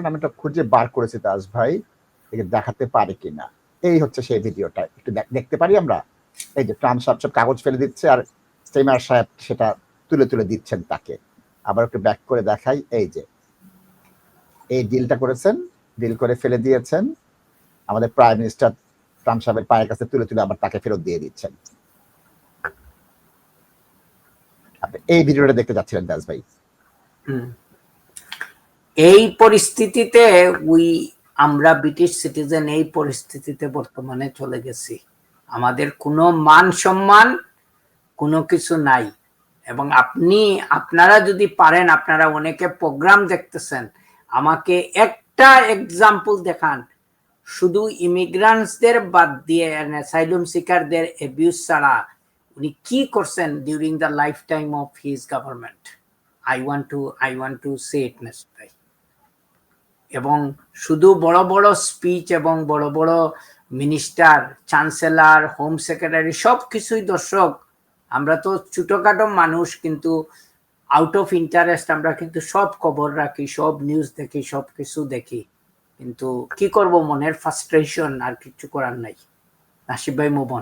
আমি এটা খুঁজে বার করেছি তাজ ভাই, একে দেখাতে পারি কিনা। এই হচ্ছে সেই ভিডিওটা। একটু দেখতে পারি আমরা? এই যে ট্রাম্প সাহেব সব কাগজ ফেলে দিচ্ছে আর স্টেমার সাহেব সেটা তুলে তুলে দিচ্ছেন তাকে। আবার একটু ব্যাক করে দেখাই, এই যে। এই ডিলটা করেছেন ডিল করে ফেলে দিয়েছেন। আমাদের প্রাইম মিনিস্টার ট্রাম্প সাহেবের পায়ের কাছে তুলে তুলে আবার তাকে ফেরত দিয়ে দিচ্ছেন। আপনি এই ভিডিওটা দেখতে যাচ্ছিলেন দাস ভাই। এই পরিস্থিতিতে উই আমরা ব্রিটিশ সিটিজেন এই পরিস্থিতিতে বর্তমানে চলে গেছি। আমাদের কোনো মান সম্মান, কোনো কিছু নাই। এবং আপনি, আপনারা যদি পারেন, আপনারা অনেকে প্রোগ্রাম দেখতেছেন, আমাকে একটা এক্সাম্পল দেখান। শুধু ইমিগ্রান্টসদের বাদ দিয়ে অ্যাসাইলুম সিকারদের অ্যাবিউজ ছাড়া উনি কি করছেন during the life time of his government I want to I want to say it ভাই। এবং শুধু বড় বড় স্পিচ এবং বড় বড় মিনিস্টার চ্যান্সেলর হোম সেক্রেটারি সব কিছুই দর্শক, আমরা তো ছোটোখাটো মানুষ কিন্তু আউট অফ ইন্টারেস্ট আমরা কিন্তু সব খবর রাখি, সব নিউজ দেখি সব কিছু দেখি। কিন্তু কি করব মনের ফ্রাস্ট্রেশন আর কিছু করার নাই। নাসিব ভাই মোবন